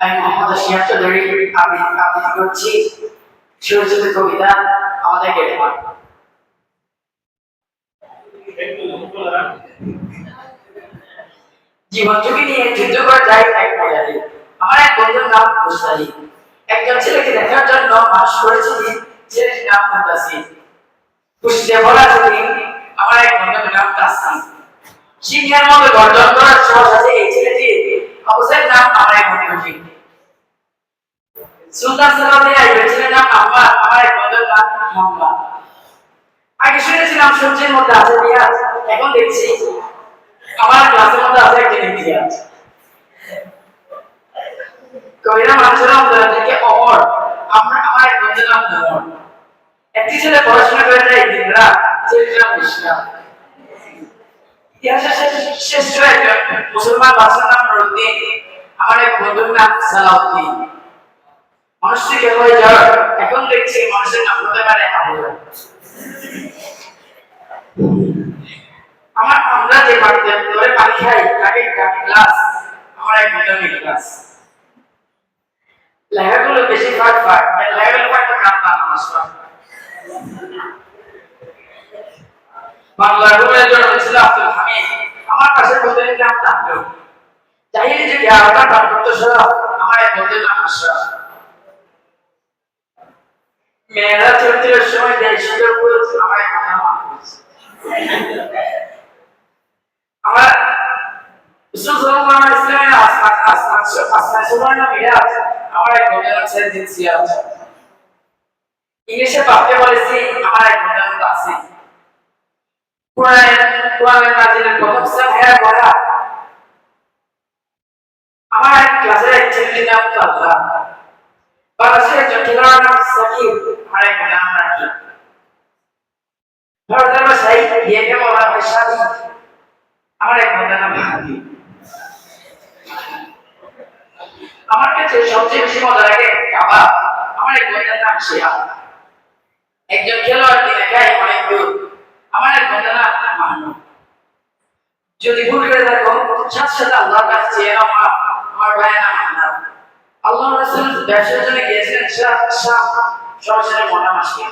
আমি মোহাম্মদ শিহাব চৌধুরী, আমি আবৃত্তি করছি সুরজিত কবিতা আমাদের গেটমান জীবন ঝুঁকি নিয়ে যুদ্ধ করে যায় এক মজারি আমার এক বন্ধুর নাম মুস্তারি একজন ছেলেকে দেখার জন্য মানুষ করেছিলেন ছেলেটির নাম মুতাসির খুশিতে ছবি আমার এক বন্ধুর নাম কাসিম সিংহের মতো গর্জন করার সাহস আছে এই ছেলেটি অবশ্যই নাম আমার এক বন্ধুটি সুলতান সালামে আইবে ছেলের নাম আম্মা আমার এক বন্ধুর নাম মোহাম্মদ আগে শুনেছিলাম সূর্যের মধ্যে আছে পেঁয়াজ, এখন দেখছি আমার ক্লাসের মধ্যে আছে একজন ইতিহাস কবিরা মানুষের থেকে অমর আমরা আমার এক বন্ধুর নাম অমর একটি ছেলে পড়াশোনা করে যায় দিনরা ছেলেটির নাম ইসলাম ইতিহাসের শ্রেষ্ঠ একজন মুসলমান বাদশার নাম নুরুদ্দিন আমার এক বন্ধুর নাম সালাউদ্দিন। মানুষটিকে হয়ে যাওয়ার এখন দেখছি মানুষের নাম হতে পারে? আমার আমরা যে বাড়িতে ধরে পানি খাই, তাকে গ্লাস আমার এক বন্ধুর গ্লাস লেখাগুলো বেশি ফাট ফাট লেখাগুলো ফাট কাম না আমার বাংলার রুমের জন্য ছিল আব্দুল হামিদ, আমার পাশে বলতে নাম তাহলে চাইলে যে গ্যারাটা দান করতে সরা আমার বলতে নাম আশরাফ মেয়েরা চরিত্রের সময় দেয় সুযোগ করেছে আমার এক নাম মাহফুজ আমার ইংলিশে ভাবতে বলেছি আমার এক তাসিম কোরআন কোরআনের নাজিলের প্রথম হ্যাঁ পড়া আমার এক ক্লাসের এক ছেলেটির নাম তাল্লা বাংলাদেশের খেলোয়াড় নাম সাকিব আমার কাছে সবচেয়ে বেশি মজা লাগে কাবাব। আমার এক বন্ধুর নাম শিয়া একজন খেলোয়াড় দিনে খায় অনেক দূর। আমার এক বন্ধুর নাম মাহমুদ যদি ভুল করে থাকো, সাথে সাথে আল্লাহর কাছে চেয়ে নাও আমার ভাইয়ের নাম আল্লাহ রাসূল ব্যবসার জন্য গিয়েছিলেন শাহ শাহ সরাসরি মোটা মাসকে